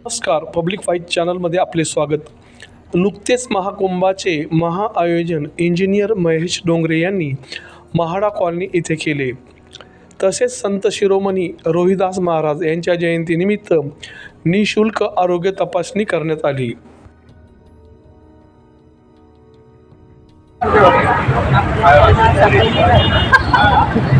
नमस्कार. Public fight चॅनलमध्ये आपले स्वागत. नुकतेच महाकुंभाचे महाआयोजन इंजिनियर महेश डोंगरे यांनी महाडा कॉलनी येथे केले. तसेच संत शिरोमणी रोहिदास महाराज यांच्या जयंतीनिमित्त निशुल्क आरोग्य तपासणी करण्यात आली.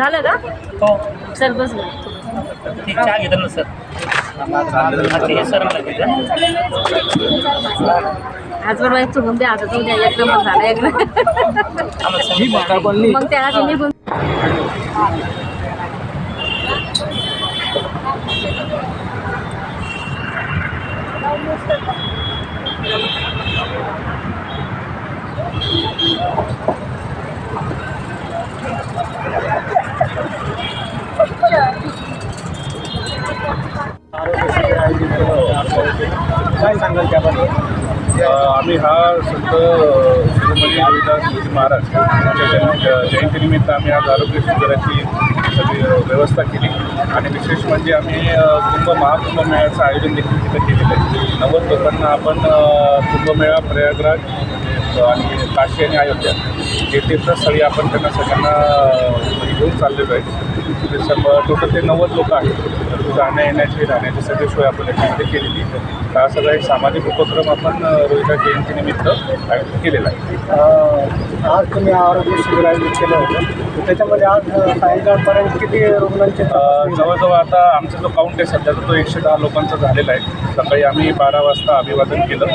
झालं का? हो. सर बस ठीक चहा घेतो ना सर. हे सर मला घेतं आज बरोबर एक चुकून द्या आता जाऊ द्या एक नंबर झाला एक नंबर. मग त्याला ते काय सांगाल त्याबद्दल? आम्ही हा संत शिरोमणी रविदास महाराज यांच्या जयंतीनिमित्त आम्ही आज आरोग्य शिबिराची सगळी व्यवस्था केली. आणि विशेष म्हणजे आम्ही कुंभ महाकुंभ मेळ्याचं आयोजन देखील तिथं केलेलं आहे. नव्वद लोकांना आपण कुंभमेळा प्रयागराज आणि काशी आणि अयोध्या हे तीर्थस्थळी आपण त्यांना सगळ्यांना घेऊन चाललेलो आहे. सर्व टोटल ते नव्वद लोक आहेत. जाण्या येण्याची राहण्याची सगळी सोय आपण याच्यामध्ये केलेली तर हा सगळा एक सामाजिक उपक्रम आपण रोहिदास जयंतीनिमित्त आयोजित केलेला आहे. आज तुम्ही आरोग्य शिबिर आयोजित केलं होतं. तर त्याच्यामध्ये आज सायंकाळपर्यंत किती रुग्णांचे? जवळजवळ आता आमचा जो काउंट आहे सध्याचा तो एकशे दहा लोकांचा झालेला आहे. सकाळी आम्ही बारा वाजता अभिवादन केलं.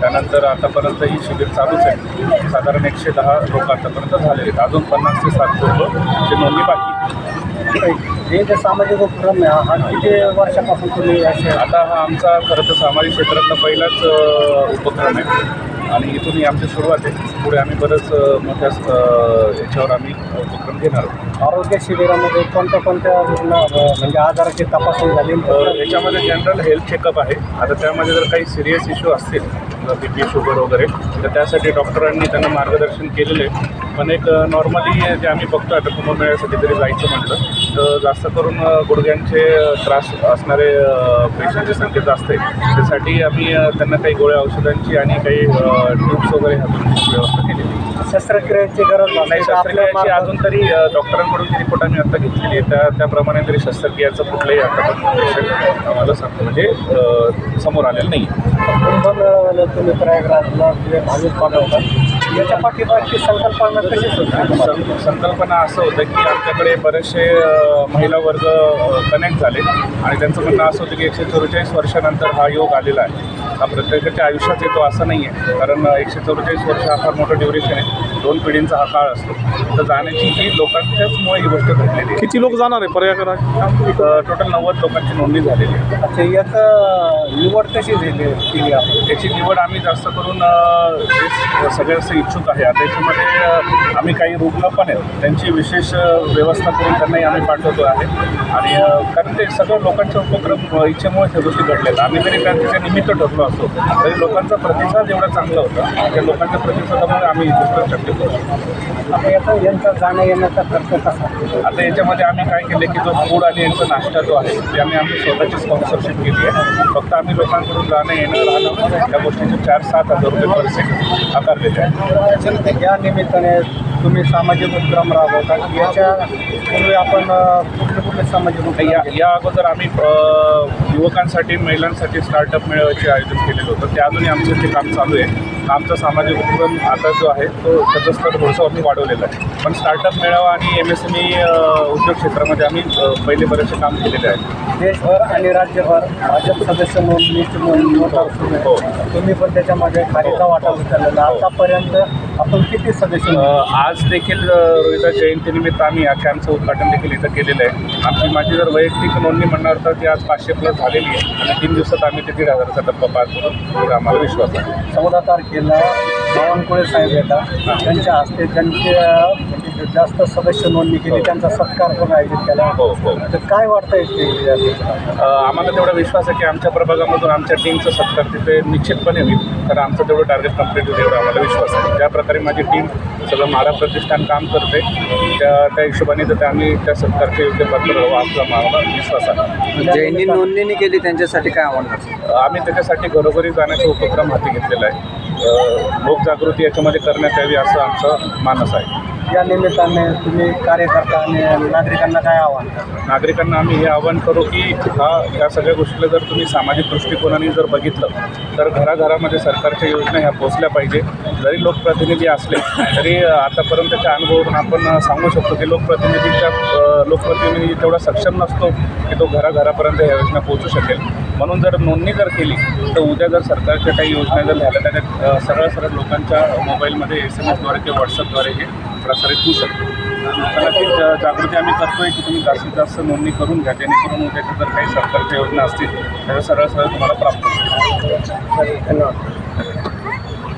त्यानंतर आतापर्यंत ही शिबिर चालूच आहे. साधारण एकशे दहा लोक आतापर्यंत झालेले आहेत. अजून पन्नास ते साठ लोक ची नोंदणी बाकी. हे जे सामाजिक उपक्रम आहे हा किती वर्षापासून तुम्ही असे आता हा आमचा खरं तर सामाजिक क्षेत्रातला पहिलाच उपक्रम आहे. आणि इथूनही आमची सुरुवात आहे. पुढे आम्ही बरंच मोठ्या याच्यावर आम्ही उपक्रम घेणार आहोत. आरोग्य शिबिरामध्ये कोणत्या कोणत्या म्हणजे आजाराची तपासणी झाली? तर याच्यामध्ये जनरल हेल्थ चेकअप आहे. आता त्यामध्ये जर काही सिरियस इश्यू असतील बी पी शुगर वगैरे. तर त्यासाठी डॉक्टरांनी त्यांना मार्गदर्शन केलेलं आहे. पण एक नॉर्मली जे आम्ही बघतो आता कुंभमेळ्यासाठी जरी जायचं म्हटलं तर जास्त करून गुडघ्यांचे त्रास असणारे पेशंटची संख्या जास्त आहे. त्यासाठी आम्ही त्यांना काही गोळ्या औषधांची आणि काही ट्यूब्स वगैरे हातून व्यवस्था केलेली आहे. शस्त्रक्रियेची गरज नाही शस्त्रक्रियाची अजून तरी डॉक्टरांकडून जी रिपोर्ट आम्ही आता घेतलेली आहे त्या त्याप्रमाणे तरी शस्त्रक्रियाचं कुठलंही आतापर्यंत पेशंट आम्हाला सांगतो. म्हणजे समोर आलेलं नाही तुम्ही प्रयागराजला भाविक याच्या पाठीमागची संकल्पना कशी सुचली सं- संकल्पना असं होतं की आमच्याकडे बरेचसे महिला वर्ग कनेक्ट झाले. आणि त्यांचं म्हणणं असं होतं की एकशे चव्वेचाळीस वर्षानंतर हा योग आलेला आहे. हा प्रत्येकाच्या आयुष्यात येतो असं नाही आहे. कारण एकशे चौवेचाळीस वर्ष हा फार मोठं ड्युरेशन आहे. दोन पिढींचा हा काळ असतो. तर जाण्याची ही लोकांच्याचमुळे ही गोष्ट घडलेली आहे. किती लोक जाणार आहे प्रयागराज टोटल नव्वद लोकांची नोंदणी झालेली आहे. अच्छा याचं निवड कशी झाली केली आपण? याची निवड आम्ही जास्त करून जे सगळे असे इच्छुक आहे. आता याच्यामध्ये अ, आम्ही काही रुग्ण पण आहेत. त्यांची विशेष व्यवस्था करून त्यांनाही आम्ही पाठवतो आहे. आणि कारण ते सगळं लोकांचे उपक्रम इच्छेमुळे ह्या गोष्टी घडलेल्या आम्ही जरी त्यांच्या निमित्त ठरलो असतो तरी लोकांचा प्रतिसाद एवढा चांगला होता. त्या लोकांच्या प्रतिसादामुळे आम्ही गोष्ट शक्य करू आता याचा यांचा जाण्या येण्याचा खर्च कसा? आता याच्यामध्ये आम्ही काय केलं की जो फूड आणि यांचा नाश्ता जो आहे ते आम्ही आमची स्वतःची स्पॉन्सरशिप केली आहे. फक्त आम्ही लोकांकडून जाणं येणं राहणं या गोष्टीचे चार सात हजार रुपये पर सेकंड आकारलेले आहे या निमित्ताने तुम्ही सामाजिक उपक्रम राबवता. याच्या पूर्वी आपण कुठले कुठले सामाजिक या या अगोदर आम्ही युवकांसाठी महिलांसाठी स्टार्टअप मेळाव्याचे आयोजन केलेलं होतं. ते अजूनही आमचं ते काम चालू आहे. आमचा सामाजिक उपक्रम आता जो आहे तो त्याचं स्तर थोडंसं आम्ही वाढवलेलं आहे. पण स्टार्टअप मेळावा आणि एम एस एम ई उद्योग क्षेत्रामध्ये आम्ही पहिले बरेचसे काम केलेले आहे. देशभर आणि राज्यभर भाजप सदस्य नोंद नोंदणी सुरू हो. तुम्ही पण त्याच्यामध्ये खालीचा वाटा उचललेला. आतापर्यंत आपण किती सदस्य? आज देखील रोहिता जयंतीनिमित्त आम्ही या कॅम्पचं उद्घाटन देखील इथं केलेलं आहे. आमची माझी जर वैयक्तिक नोंदणी म्हणणार तर ती आज पाचशे प्लस झालेली आहे. आणि तीन दिवसात आम्ही ते दीड हजाराचा टप्पा पार करू आम्हाला विश्वास आहे. चौदा तारखेला बावनकुळे साहेब येतात त्यांच्या हस्ते त्यांचे म्हणजे जास्त सदस्य नोंदणी केली. त्यांचा सत्कार पण आयोजित केला. हो हो. तर काय वाटतंय ते आम्हाला तेवढा विश्वास आहे की आमच्या प्रभागामधून आमच्या टीमचं सत्कार तिथे निश्चितपणे होईल. कारण आमचं तेवढं टार्गेट कंप्लीट होईल एवढा आम्हाला विश्वास आहे. ज्या प्रकारे माझी टीम सगळं महाराज प्रतिष्ठान काम करते त्या त्या हिशोबाने तर आम्ही त्या सत्कारचे योग्य पात्र राहू आमचा आम्हाला विश्वास आहे. ज्यांनी नोंदणी केली त्यांच्यासाठी काय आव्हान आम्ही त्याच्यासाठी घरोघरी जाण्याचा उपक्रम हाती घेतलेला आहे. लोकजागृती याच्यामध्ये करण्यात यावी असं आमचं मानस आहे. या निमित्ताने तुम्ही कार्यकर्ता आणि नागरिकांना काय आव्हान? नागरिकांना आम्ही हे आवाहन करू की हा या सगळ्या गोष्टीला जर तुम्ही सामाजिक दृष्टिकोनाने जर बघितलं तर घराघरामध्ये सरकारच्या योजना ह्या पोचल्या पाहिजे. जरी लोकप्रतिनिधी असले तरी आतापर्यंतच्या अनुभवावरून आपण सांगू शकतो की लोकप्रतिनिधीच्या लोकप्रतिनिधी तेवढा सक्षम नसतो की तो घराघरापर्यंत या योजना पोहोचू शकेल. म्हणून जर नोंदणी जर केली तर उद्या जर सरकारच्या काही योजना जर झाल्या तर त्या सरळ सरळ लोकांच्या मोबाईलमध्ये एस एम एसद्वारे किंवा व्हॉट्सअपद्वारे हे प्रसारित होऊ शकते. लोकांना ती जागृती आम्ही करतोय की तुम्ही जास्तीत जास्त नोंदणी करून घ्या जेणेकरून उद्याच्या जर काही सरकारच्या योजना असतील तर सरळ सरळ तुम्हाला प्राप्त होतील धन्यवाद.